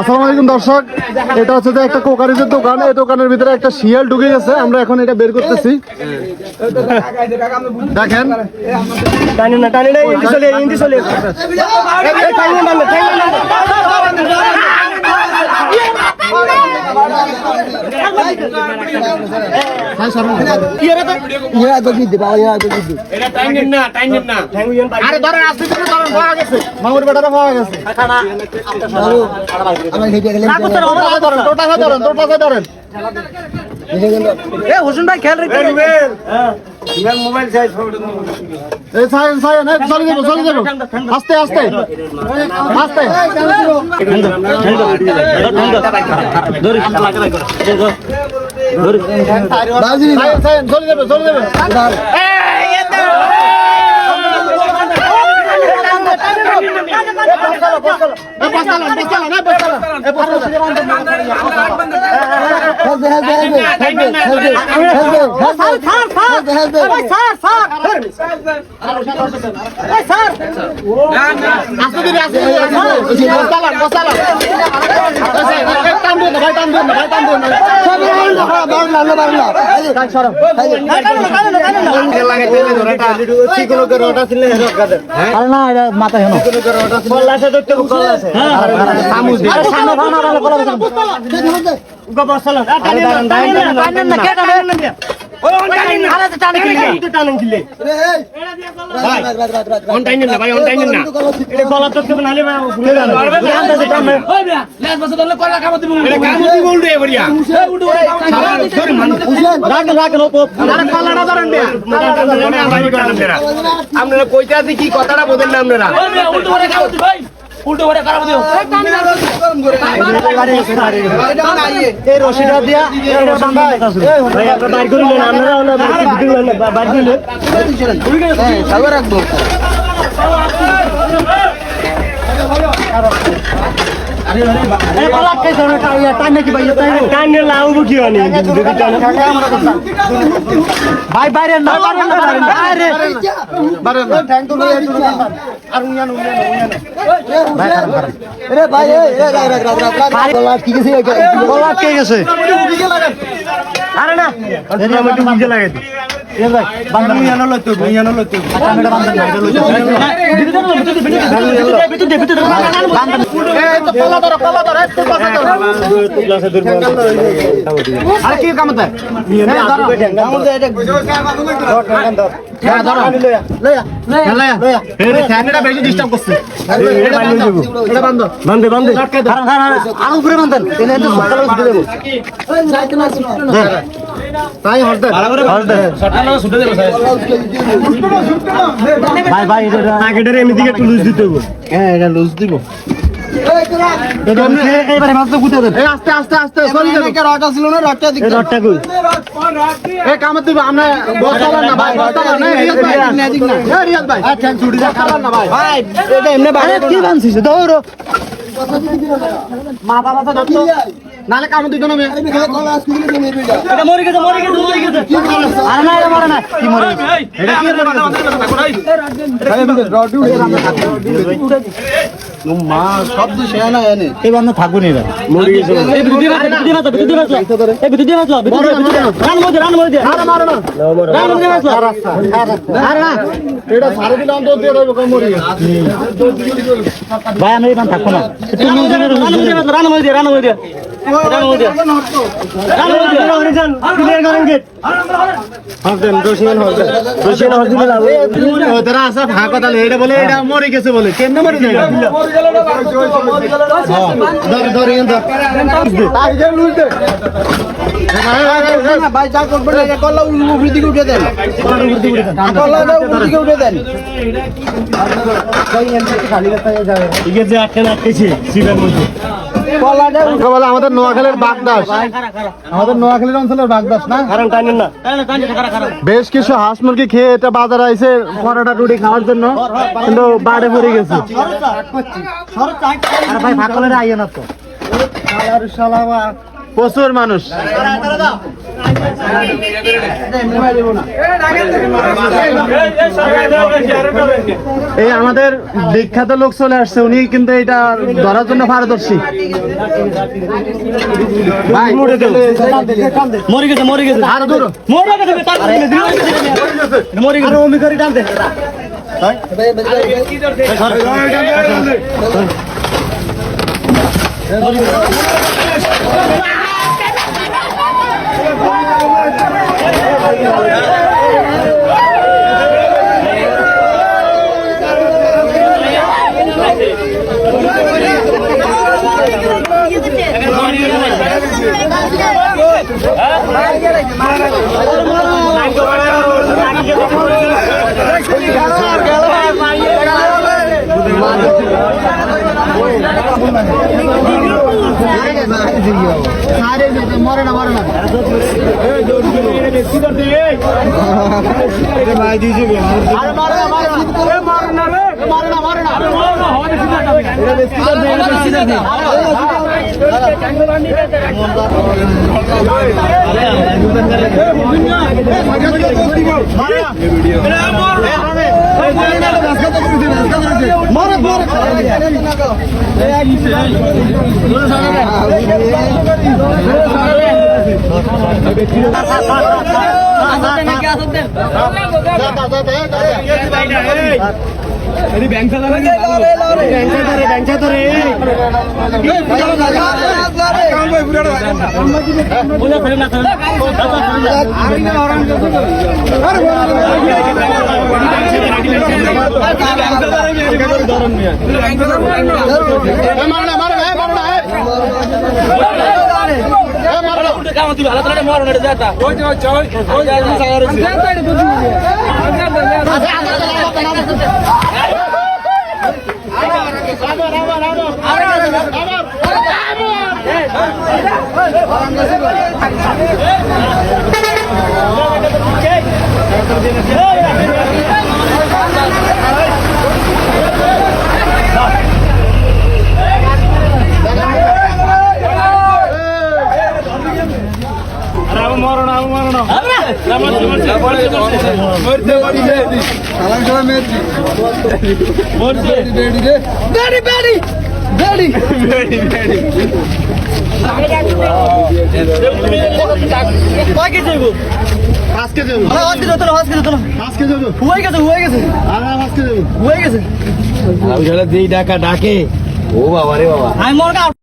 আসসালামু আলাইকুম দর্শক, এটা হচ্ছে যে একটা কোকারিজের দোকান। এই দোকানের ভিতরে একটা শিয়াল ঢুকে গেছে, আমরা এখন এটা বের করতেছি। দেখেন। না ধরেন এ হোসেন ভাই। খেয়াল রাখতে মোবাইল চাই এই সাইন সাইন এই চলে যাব চলে যাব আস্তে আস্তে আস্তে চলে যাবে চলে যাবে এই মাথা হেন আরে সামনে ভাঙা ভালো কলা বসালা টানি না টানি না টানি না কে টানি না ওই অন টানি না আরে টানি কি টানি কিলে ভাই অন টানি না ভাই অন টানি না এটা গলা তো কেমন আলে ভাই ভুলে গেল আন্দাজে টান ওই বিয়া লেস বসে ধরলে কলা কামো দিব এটা কামো দিব উল্টে এবারিয়া উল্টে সরি মান রাখ রাখ লোপ আরে কলাটা ধরেন বিয়া আপনারা কইতে আছে কি কথাটা বলেন না আপনারা উল্টো করে খাও ভাই উল্টো করে খারাপ দিও এই রশিটা দিয়া বাইর করিলেন আপনারা ওনা বাইর করিলেন এই ভাই বাইরে না বাইরে না বাইরে বারেন না। আর না লাগাই ধরো। আরে কি ধরো। হ্যাঁ, ধরো। হ্যাঁ। এটা বান্ধো, এটা বান্ধো। আর উপরে বান্ধেন। তো তাই। ভাই ভাই এটা এমনি দিকে একটু লুজ দিতে হবে। হ্যাঁ এটা লুজ দিব। এইবারে মাছ তো গুতে দেন? এই আস্তে আস্তে আস্তে রডটা কই? আমরা না ভাই, বস্তালা না, এই রিয়াজ ভাই। এই রিয়াজ ভাই। বস্তালা না ভাই। আরে কি বানছিস? দৌড়ো নাহলে কামত দিত না। এটা মরে গেছে মরে গেছে মরে গেছে। আরে না এটা মরে না। কি মরে এটা কি মরে? এই। থাকব নি মরে গেছে। এই বিদ্যুৎ মাছ বিদ্যুৎ মাছ বিদ্যুৎ মাছ এই বিদ্যুৎ মাছ বিদ্যুৎ মাছ রান মধ্যে রান মারো না। রান মধ্যে মাছ আরে না। এটা সাড়ে দিয়ে মরে ভাই আমি থাকব না। রান মাছ রান মধ্যে তারা আছে ফাঁকা তাহলে, এটা বলে এটা মরে গেছে বলে কেমনে আটকে আটকেছি শিবের মধ্যে বলে আমাদের নোয়াখালীর বাগদাস। আমাদের নোয়াখালীর অঞ্চলের বাগদাস না? বেশ কিছু হাঁস মুরগি খেয়ে এটা বাজারে আইসে পরোটা রুটি খাওয়ার জন্য কিন্তু বাড়ে পড়ে গেছে। আরে ভাই ফাঁকলে আইয়ে না তো। প্রচুর মানুষ। এই আমাদের বিখ্যাত লোক চলে আসছে উনি কিন্তু এটা ধরার জন্য পারদর্শী। মরে গেছে মরে গেছে। মরে গেছে মরে গেছে। অমি করে টানতে। মরে না মরে। না আরে মারে না মারে মারে ধরন মারনা মারনা মারনা না মারে না মারে না মারে মারে মারে না মারে না মারে না মারে না আজকে আজকে হয়ে গেছে গেছে আর গেছে ডাকে ও বাবা রে বাবা